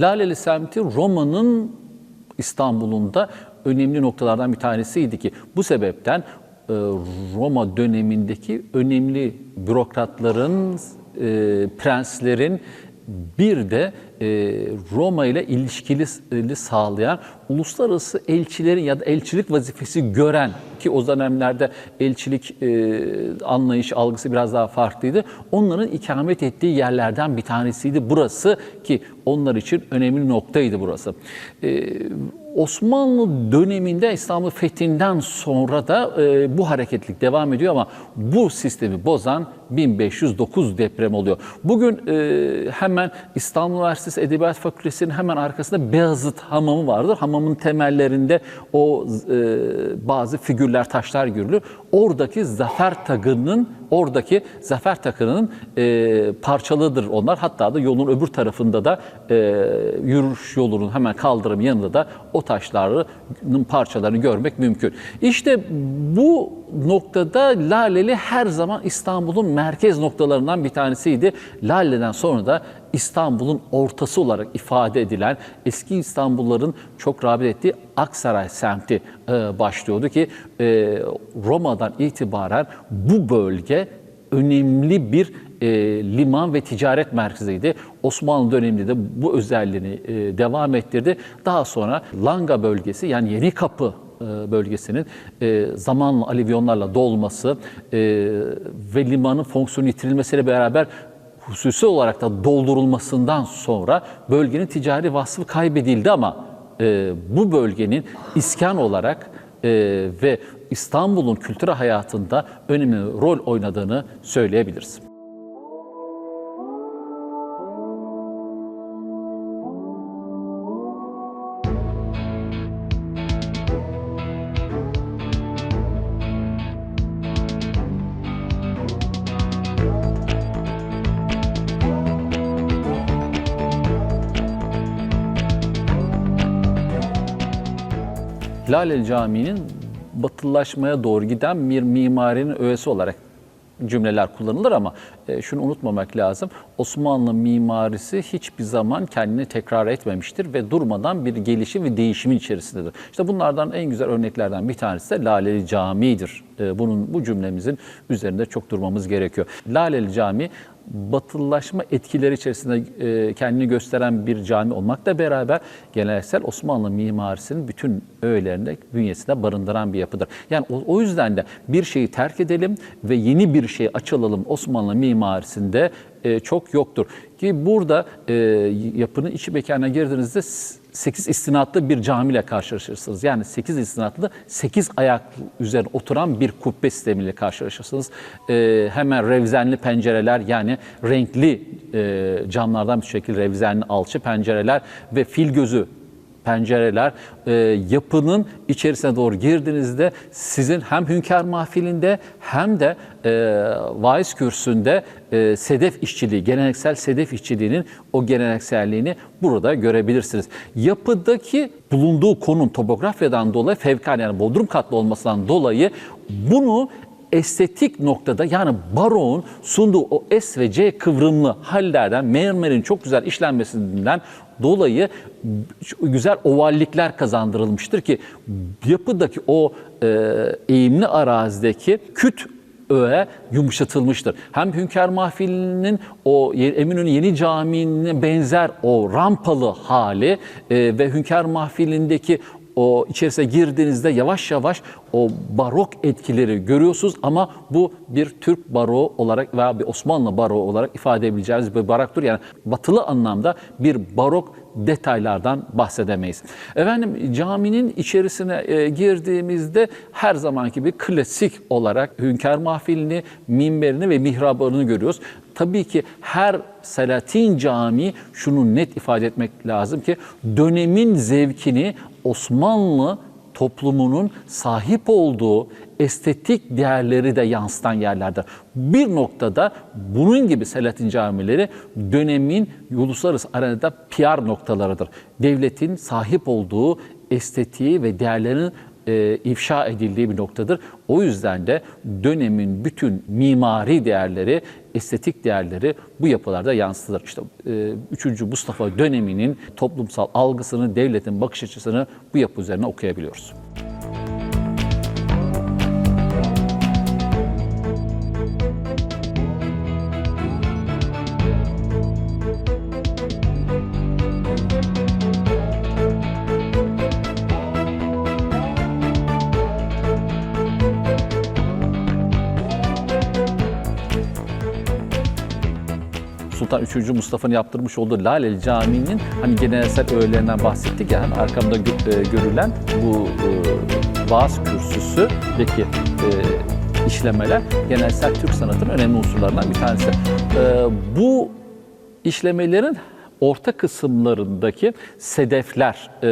Laleli semti Roma'nın İstanbul'unda önemli noktalardan bir tanesiydi ki bu sebepten e, Roma dönemindeki önemli bürokratların, e, prenslerin bir de e, Roma ile ilişkili sağlayan uluslararası elçilerin ya da elçilik vazifesi gören ki o dönemlerde elçilik e, anlayış algısı biraz daha farklıydı. Onların ikamet ettiği yerlerden bir tanesiydi burası ki onlar için önemli noktaydı burası. E, Osmanlı döneminde İstanbul fethinden sonra da e, bu hareketlik devam ediyor ama bu sistemi bozan 1509 deprem oluyor. Bugün e, hemen İstanbul Üniversitesi Edebiyat Fakültesi'nin hemen arkasında Beyazıt Hamamı vardır. Hamamın temellerinde o e, bazı figürler, taşlar görülür. Oradaki zafer tagının, oradaki zafer takının e, parçalıdır onlar. Hatta da yolun öbür tarafında da e, yürüyüş yolunun hemen kaldırım yanında da o taşların parçalarını görmek mümkün. İşte bu noktada Laleli her zaman İstanbul'un merkez noktalarından bir tanesiydi. Lale'den sonra da İstanbul'un ortası olarak ifade edilen eski İstanbulluların çok rağbet ettiği Aksaray semti e, başlıyordu ki e, Roma'dan itibaren bu bölge önemli bir e, liman ve ticaret merkeziydi. Osmanlı döneminde de bu özelliğini e, devam ettirdi. Daha sonra Langa bölgesi yani Yeni Kapı bölgesinin e, zamanla alivyonlarla dolması e, ve limanın fonksiyonu yitirilmesiyle beraber hususi olarak da doldurulmasından sonra bölgenin ticari vasfı kaybedildi ama e, bu bölgenin iskan olarak e, ve İstanbul'un kültür hayatında önemli rol oynadığını söyleyebiliriz. Laleli Camii'nin batılılaşmaya doğru giden bir mimarinin öğesi olarak cümleler kullanılır ama e, şunu unutmamak lazım. Osmanlı mimarisi hiçbir zaman kendini tekrar etmemiştir ve durmadan bir gelişim ve değişimin içerisindedir. İşte bunlardan en güzel örneklerden bir tanesi de Laleli Camii'dir. E, bunun bu cümlemizin üzerinde çok durmamız gerekiyor. Laleli Camii batılılaşma etkileri içerisinde e, kendini gösteren bir cami olmakla beraber geleneksel Osmanlı mimarisinin bütün öğelerinde bünyesinde barındıran bir yapıdır. Yani o, yüzden de bir şeyi terk edelim ve yeni bir şey açılalım Osmanlı mimarisinde e, çok yoktur. Ki burada e, yapının içi mekanına girdiğinizde 8 istinatlı bir camiyle karşılaşırsınız. Yani 8 istinatlı 8 ayak üzerine oturan bir kubbe sistemiyle karşılaşırsınız. E, hemen revzenli pencereler yani renkli e, camlardan bir şekilde revzenli alçı pencereler ve fil gözü pencereler e, yapının içerisine doğru girdiğinizde sizin hem hünkâr mahfilinde hem de e, vaiz kürsünde e, sedef işçiliği, geleneksel sedef işçiliğinin o gelenekselliğini burada görebilirsiniz. Yapıdaki bulunduğu konum topografyadan dolayı fevkalade yani bodrum katlı olmasından dolayı bunu estetik noktada yani baroğun sunduğu o S ve C kıvrımlı hallerden mermerin çok güzel işlenmesinden dolayı güzel ovallikler kazandırılmıştır ki yapıdaki o e, eğimli arazideki küt öğe yumuşatılmıştır. Hem Hünkâr Mahfili'nin o Eminönü Yeni Camii'ne benzer o rampalı hali e, ve Hünkâr Mahfili'ndeki o içerisine girdiğinizde yavaş yavaş o barok etkileri görüyorsunuz ama bu bir Türk baroğu olarak veya bir Osmanlı baroğu olarak ifade edebileceğimiz bir baroktür. Yani batılı anlamda bir barok detaylardan bahsedemeyiz. Efendim caminin içerisine e, girdiğimizde her zamanki bir klasik olarak Hünkâr Mahfilini, minberini ve mihrabını görüyoruz. Tabii ki her Selatin Camii şunu net ifade etmek lazım ki dönemin zevkini Osmanlı toplumunun sahip olduğu estetik değerleri de yansıtan yerlerdir. Bir noktada bunun gibi Selahattin camileri dönemin uluslararası arenada PR noktalarıdır. Devletin sahip olduğu estetiği ve değerlerin e, ifşa edildiği bir noktadır. O yüzden de dönemin bütün mimari değerleri, estetik değerleri bu yapılarda yansıtılır. İşte e, 3. Mustafa döneminin toplumsal algısını, devletin bakış açısını bu yapı üzerine okuyabiliyoruz. Sultan 3. Mustafa'nın yaptırmış olduğu Laleli Camii'nin hani geleneksel öğelerinden bahsettik ya hani arkamda e, görülen bu e, vaaz kürsüsüdeki e, işlemeler geleneksel Türk sanatının önemli unsurlarından bir tanesi. E, bu işlemelerin orta kısımlarındaki sedefler e,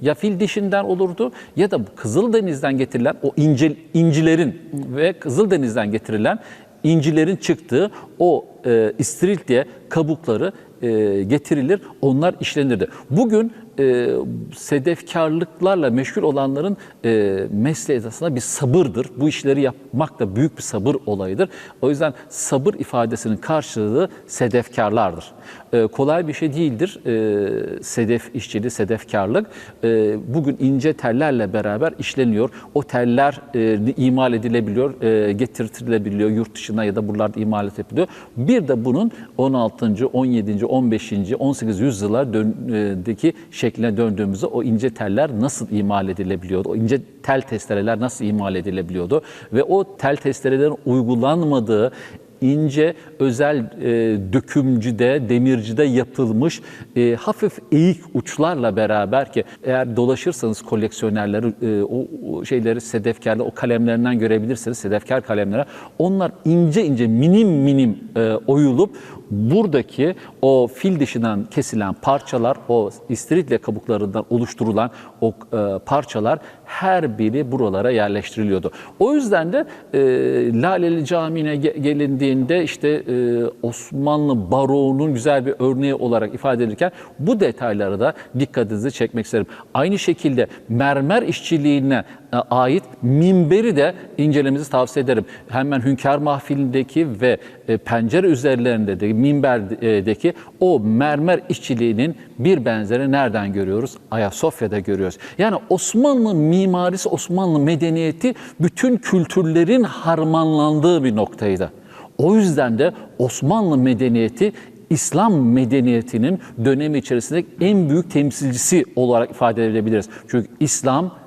ya fil dişinden olurdu ya da Kızıldeniz'den getirilen o ince, incilerin ve Kızıldeniz'den getirilen incilerin çıktığı o e, istiridye kabukları e, getirilir, onlar işlenirdi. Bugün e, sedefkarlıklarla meşgul olanların e, mesleği esasında bir sabırdır. Bu işleri yapmak da büyük bir sabır olayıdır. O yüzden sabır ifadesinin karşılığı sedefkarlardır. E, kolay bir şey değildir e, sedef işçiliği, sedefkarlık. E, bugün ince tellerle beraber işleniyor. O teller e, imal edilebiliyor, e, getirtilebiliyor yurt dışına ya da buralarda imal edilebiliyor. Bir de bunun 16. 17. 15. 18. yüzyıllardaki şekline döndüğümüzde o ince teller nasıl imal edilebiliyordu? O ince tel testereler nasıl imal edilebiliyordu? Ve o tel testerelerin uygulanmadığı ince özel e, dökümcüde, demircide yapılmış e, hafif eğik uçlarla beraber ki eğer dolaşırsanız koleksiyonerleri e, o, o şeyleri sedefkarlı o kalemlerinden görebilirsiniz sedefkar kalemlere. Onlar ince ince minim minim e, oyulup buradaki o fil dişinden kesilen parçalar, o istiridye kabuklarından oluşturulan o e, parçalar her biri buralara yerleştiriliyordu. O yüzden de e, Laleli Camii'ne ge- gelindiğinde işte e, Osmanlı baroğunun güzel bir örneği olarak ifade edilirken bu detaylara da dikkatinizi çekmek isterim. Aynı şekilde mermer işçiliğine ait minberi de incelemenizi tavsiye ederim. Hemen Hünkar Mahfili'ndeki ve e, pencere üzerlerinde de minberdeki o mermer işçiliğinin bir benzeri nereden görüyoruz? Ayasofya'da görüyoruz. Yani Osmanlı mimarisi, Osmanlı medeniyeti bütün kültürlerin harmanlandığı bir noktaydı. O yüzden de Osmanlı medeniyeti İslam medeniyetinin dönemi içerisinde en büyük temsilcisi olarak ifade edebiliriz. Çünkü İslam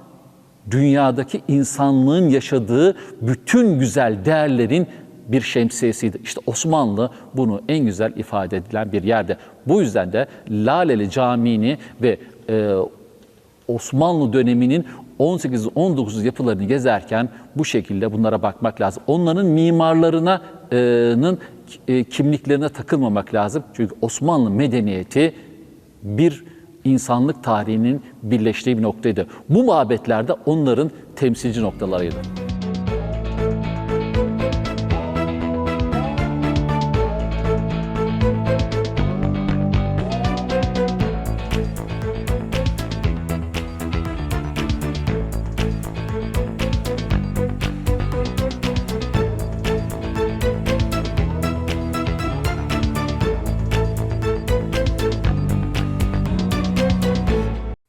dünyadaki insanlığın yaşadığı bütün güzel değerlerin bir şemsiyesiydi. İşte Osmanlı bunu en güzel ifade edilen bir yerde. Bu yüzden de Laleli Camii'ni ve e, Osmanlı döneminin 18-19 yapılarını gezerken bu şekilde bunlara bakmak lazım. Onların mimarlarının e, kimliklerine takılmamak lazım. Çünkü Osmanlı medeniyeti bir insanlık tarihinin birleştiği bir noktaydı. Bu mabetlerde onların temsilci noktalarıydı.